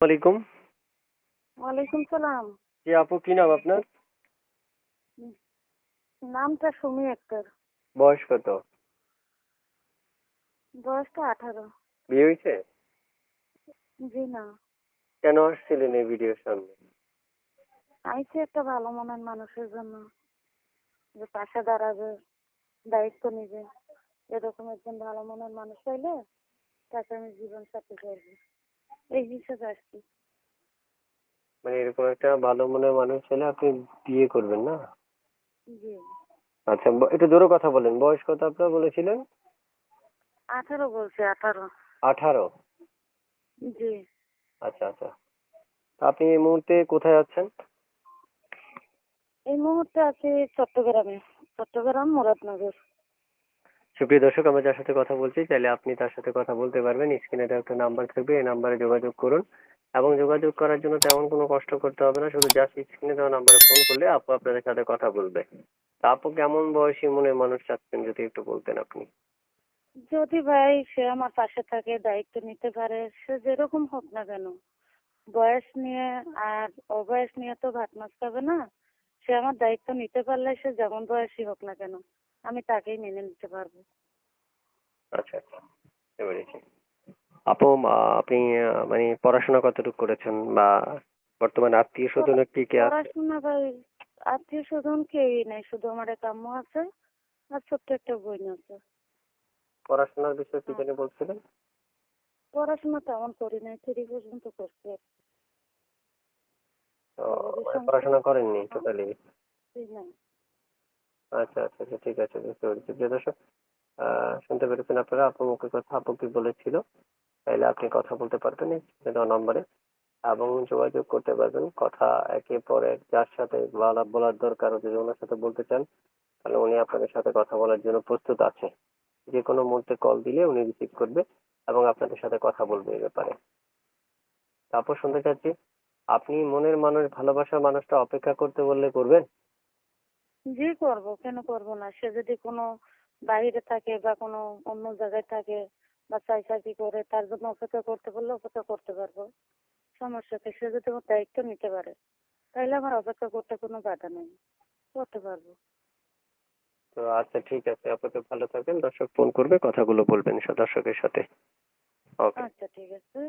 ওয়ালাইকুম ওয়ালাইকুম সালাম। জি আপু কি নাম আপনার? নামটা সুমি আক্তার। বয়স কত? বয়সটা আঠারো। বিয়ে হয়েছে? জি না। কেন আসছিলেন এই ভিডিওর সামনে? আইছি একটা ভালো মনের মানুষের জন্য। যে পাশে দাঁড়াবে দায়িত্ব নিবে। এরকম একজন ভালো মনের মানুষ পাইলে তাকে আমি জীবন সাথী করব। এই হিসেবে আসছি। মানে এরকম একটা ভালো মনের মানুষ হলে আপনি বিয়ে করবেন না? জি। আচ্ছা ব- একটু জোরে কথা বলেন। বয়স কত আপনার বলেছিলেন? আঠারো বলছে আঠারো। আঠারো? জি। আচ্ছা আচ্ছা। তা আপনি এই মুহূর্তে কোথায় আছেন? এই মুহূর্তে আছি চট্টগ্রামে। চট্টগ্রাম মুরাদনগর। সুপ্রিয় দর্শক, আমরা যার সাথে কথা বলছি, চাইলে আপনি তার সাথে কথা বলতে পারবেন। স্ক্রিনে একটা নাম্বার থাকবে, এই নাম্বারে যোগাযোগ করুন। এবং যোগাযোগ করার জন্য তেমন কোনো কষ্ট করতে হবে না, শুধু জাস্ট স্ক্রিনে দেওয়া নাম্বারে ফোন করলে আপু আপনাদের সাথে কথা বলবে। তা আপু, কেমন বয়সী মনে মানুষ চাচ্ছেন, যদি একটু বলতেন আপনি? যদি ভাই সে আমার পাশে থাকে, দায়িত্ব নিতে পারে, সে যেরকম হোক না কেন। বয়স নিয়ে আর অবয়স নিয়ে তো ভাত মাছ খাবে না। সে আমার দায়িত্ব নিতে পারলে সে যেমন বয়সী হোক না কেন। আমি তাকেই মেনে নিতে পারব। আচ্ছা আচ্ছা। বুঝতে পেরেছি। আপু আপনি মানে পড়াশোনা কতটুকু করেছেন বা বর্তমানে আত্মীয় স্বজনের কি কি আছে? পড়াশোনা ভাই আত্মীয় স্বজন কেউই নাই শুধু আমার এক আম্মু আছে আর ছোট্ট একটা বোন আছে। পড়াশোনার বিষয়ে কি জানি বলছিলেন? পড়াশোনা তেমন করি নাই থ্রি পর্যন্ত করছি মানে পড়াশোনা করেননি টোটালি কি না আচ্ছা আচ্ছা আচ্ছা ঠিক আছে বুঝতে পেরেছি। প্রিয় দর্শক আহ, শুনতে পেরেছেন আপনারা? আপু মুখে কথা আপু কি বলেছিল। তাইলে আপনি কথা বলতে পারবেন এই নম্বরে। এবং যোগাযোগ করতে পারবেন। কথা একে পর যার সাথে বলা বলার দরকার যদি ওনার সাথে বলতে চান তাহলে উনি আপনাদের সাথে কথা বলার জন্য প্রস্তুত আছে। যে কোনো মুহূর্তে কল দিলে উনি রিসিভ করবে এবং আপনাদের সাথে কথা বলবে এই ব্যাপারে। তারপর শুনতে চাচ্ছি আপনি মনের মানুষ ভালোবাসার মানুষটা অপেক্ষা করতে বললে করবেন? জি করব কেন করব না? সে যদি কোনো বাইরে থাকে বা কোনো অন্য জায়গায় থাকে বা চাই চাকরি করে তার জন্য অপেক্ষা করতে বললে অপেক্ষা করতে পারব। সমস্যা কি? সে যদি আমার দায়িত্ব নিতে পারে তাহলে আমার অপেক্ষা করতে কোনো বাধা নেই। করতে পারব। তো আচ্ছা ঠিক আছে। আপাতত ভালো থাকবেন দর্শক ফোন করবে কথাগুলো বলবেন দর্শকের সাথে। ওকে। আচ্ছা ঠিক আছে।